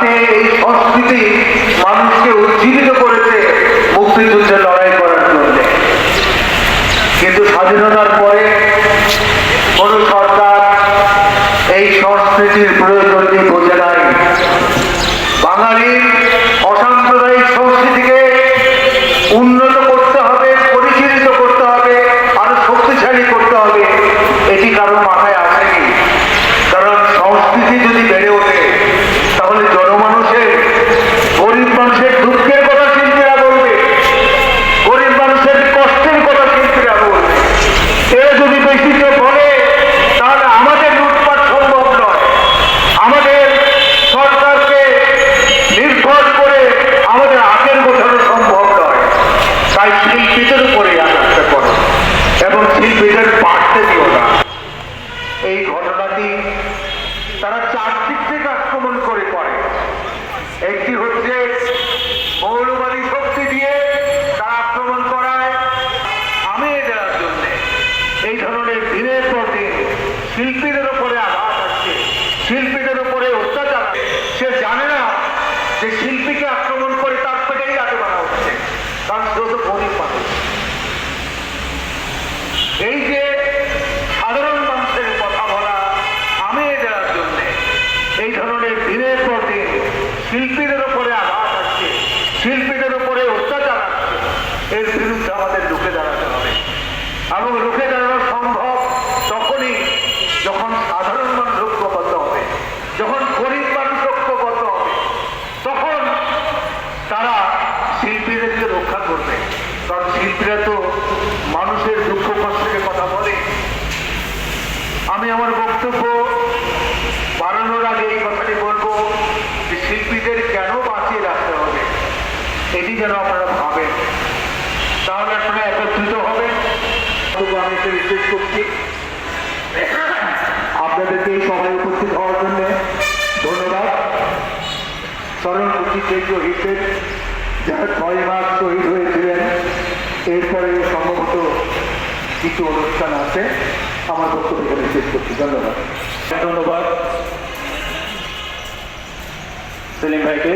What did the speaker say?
তাতে এই সংস্কৃতি মানুষকে উজ্জীবিত করেছে মুক্তিযুদ্ধে লড়াই করার জন্য। কিন্তু স্বাধীনতার পরে কোন সরকার এই সংস্কৃতির প্রয়োজন নিয়ে বোঝে নাই। বাঙালির অসাম্প্রদায়িক সংস্কৃতিকে উন্নত করতে হবে পরিচালিত করতে হবে, আরও শক্তিশালী করতে হবে এটি কারও মাথায় আসেনি কারণ সংস্কৃতি যদি বেড়ে ওঠে তাহলে জনমানুষের গরিব মানুষের দুঃখের কথা শিল্পীরা বলবে গরিব মানুষের কষ্টের কথা শিল্পীরা বলবে এরা যদি কেউ বলে, তাহলে আমাদের লুটপাট সম্ভব নয়। আমাদের সরকারকে নির্ভর করে আমাদের আগের গোছানো সম্ভব নয়। তাই শিল্পীদের উপরে আঘাতটা এবং শিল্পীদের বাড়তে দিও না। এই ঘটনাটি তারা চারদিক থেকে আক্রমণ করে করে। একটি হচ্ছে মৌলবাদী শক্তি দিয়ে তারা আক্রমণ করায় আমি দেওয়ার জন্য এই ধরনের দিনের পর দিন শিল্পীদের উপরে আঘাত আসছে, শিল্পীদের উপরে অত্যাচার সে জানে না যে শিল্পীকে আক্রমণ করে তার পেটেই আগে বানা হচ্ছে। কারণ সে তো গরিব এই যে সাধারণ মানুষের কথা বলা, আমি দেওয়ার জন্য এই ধরনের দিনের পর দিন শিল্পীদের উপরে আঘাত আসছে, শিল্পীদের উপরে অত্যাচার আসছে এর বিরুদ্ধে আমাদের রুখে দাঁড়াতে হবে। এবং রুখে দাঁড়ানো সম্ভব তখনই যখন সাধারণ মানুষ ঐক্যবদ্ধ হবে যখন গরিব মানুষ ঐক্যবদ্ধ হবে তখন তারা শিল্পীদেরকে রক্ষা করবে। কারণ শিল্পীরা তো মানুষের দুঃখ কষ্টের কথা বলে। আমি আমার বক্তব্য বাড়ানোর আগে এই কথাটি বলব যে শিল্পীদের কেন বাঁচিয়ে রাখতে হবে, এটি যেন আপনারা ভাবেন। তাহলে আপনারা একত্রিত হবেন। আমি এটা বিশেষ করছি। আপনাদেরকে এই সভায় উপস্থিত হওয়ার জন্য ধন্যবাদ। স্মরণ করছি সেই শহীদদের যারা ছয় মাস শহীদ হয়েছিলেন, এরপরে সম্ভবত কিছু অনুষ্ঠান আছে। আমার বক্তব্য এখানে শেষ করছি। ধন্যবাদ। ধন্যবাদ। সেলিম ভাইকে।